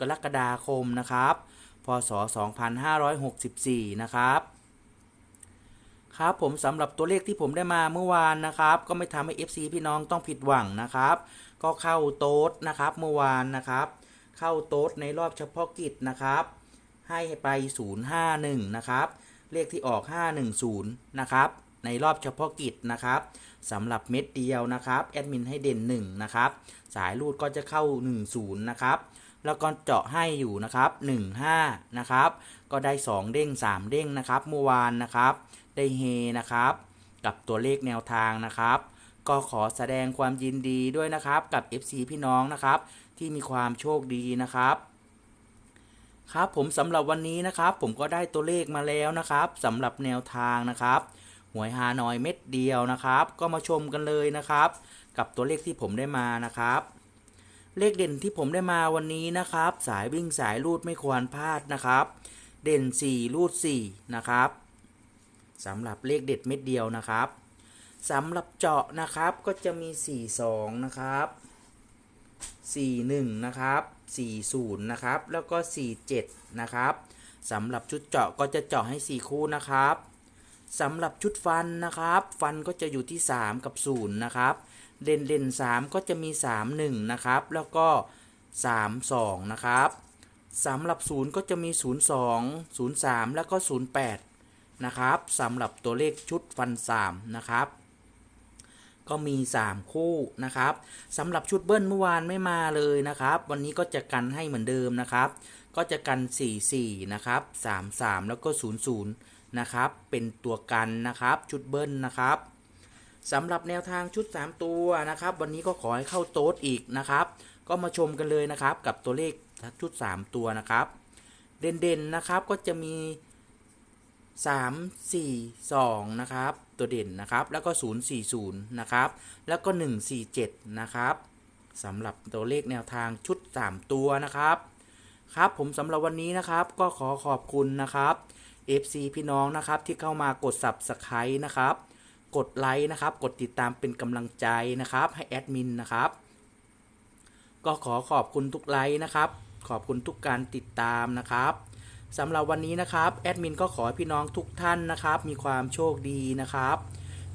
กรกฎาคมนะครับ พศ 2564 นะครับครับผมสำหรับตัวเลขที่ผมได้มาเมื่อวานนะครับ ก็ไม่ทำให้ FC พี่น้องต้องผิดหวังนะครับ ก็เข้าโต๊ดนะครับเมื่อวานนะครับ เข้าโต๊ดในรอบเฉพาะกิจนะครับ ให้ไป 051 นะครับ เลขที่ออก 510 นะครับ ในรอบเฉพาะกิจนะครับสำหรับเม็ดเดียวนะครับแอดมินให้เด่น 1 นะครับ สายรูดก็จะเข้า 10 นะครับ แล้วก็เจาะให้อยู่นะครับ15นะครับ ก็ได้ 2 เด้ง 3 เด้งนะครับ เมื่อวานนะครับ ได้เฮนะครับ กับตัวเลขแนวทางนะครับ ก็ขอแสดงความยินดีด้วยนะครับกับ FC พี่น้องนะครับ ที่มีความโชคดีนะครับครับผมสำหรับวันนี้นะครับ ผมก็ได้ตัวเลขมาแล้วนะครับสำหรับแนวทางนะครับหวยฮานอยเม็ดเดียวนะครับ ก็มาชมกันเลยนะครับ กับตัวเลขที่ผมได้มานะครับ เลขเด่นที่ผมได้มาวันนี้นะครับ สายวิ่งสายรูดไม่ควรพลาดนะครับ เด่น 4 รูด 4 นะครับสำหรับเลขเด็ดเม็ดเดียวนะครับสำหรับเจาะนะครับก็จะมี 42 นะครับ 41 นะครับ 40 นะครับ แล้วก็ 47 นะครับสำหรับชุดเจาะก็จะเจาะให้ 4 คู่นะครับสำหรับชุดฟันนะครับ ฟันก็จะอยู่ที่ 3 กับ 0 นะครับ เด่นเด่น3ก็จะมี3 1นะครับ แล้วก็3 2นะครับสำหรับ0ก็จะมี0 2 0 3แล้วก็08นะครับสำหรับตัวเลขชุดฟัน3นะครับ ก็มี 3 คู่นะครับสำหรับชุดเบิ้ลเมื่อวานไม่มาเลยนะครับ วันนี้ก็จะกันให้เหมือนเดิมนะครับ ก็จะกัน 44นะครับ33 แล้วก็ 00นะครับเป็นตัวกันนะครับชุดเบิ้ลนะครับ สำหรับแนวทางชุด 3 ตัวนะครับ วันนี้ก็ขอให้เข้าโต๊ดอีกนะครับ ก็มาชมกันเลยนะครับ กับตัวเลขชุด 3 ตัวนะครับ เด่นๆนะครับก็จะมี 3 4 2 นะครับ ตัวเด่นนะครับ แล้วก็ 040 นะครับ แล้วก็ 147 นะครับสำหรับตัวเลขแนวทางชุด 3 ตัวนะครับ ครับผมสำหรับวันนี้นะครับก็ขอขอบคุณนะครับ FC พี่น้องนะครับที่เข้ามากด Subscribe นะครับ กดไลค์นะครับ กดติดตามเป็นกำลังใจนะครับ ให้แอดมินนะครับ ก็ขอขอบคุณทุกไลค์นะครับ ขอบคุณทุกการติดตามนะครับสำหรับวันนี้นะครับแอดมินก็ขอให้พี่น้องทุกท่านนะครับ มีความโชคดีนะครับ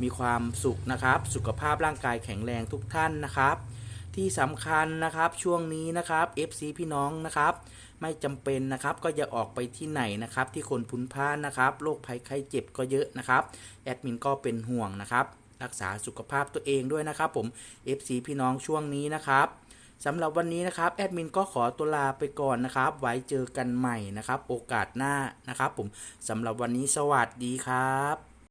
มีความสุขนะครับ สุขภาพร่างกายแข็งแรงทุกท่านนะครับ ที่สำคัญนะครับช่วงนี้นะครับ FC พี่น้องนะครับ ไม่จำเป็นนะครับก็อย่าออกไปที่ไหนนะครับ ที่คนพุนพ่านนะครับโรคภัยไข้เจ็บก็เยอะนะครับแอดมินก็เป็นห่วงนะครับรักษาสุขภาพตัวเองด้วยนะครับ ผม FC พี่น้องช่วงนี้นะครับสำหรับวันนี้นะครับแอดมินก็ขอตัวลาไปก่อนนะครับ ไว้เจอกันใหม่นะครับ โอกาสหน้านะครับ ผมสำหรับวันนี้สวัสดีครับ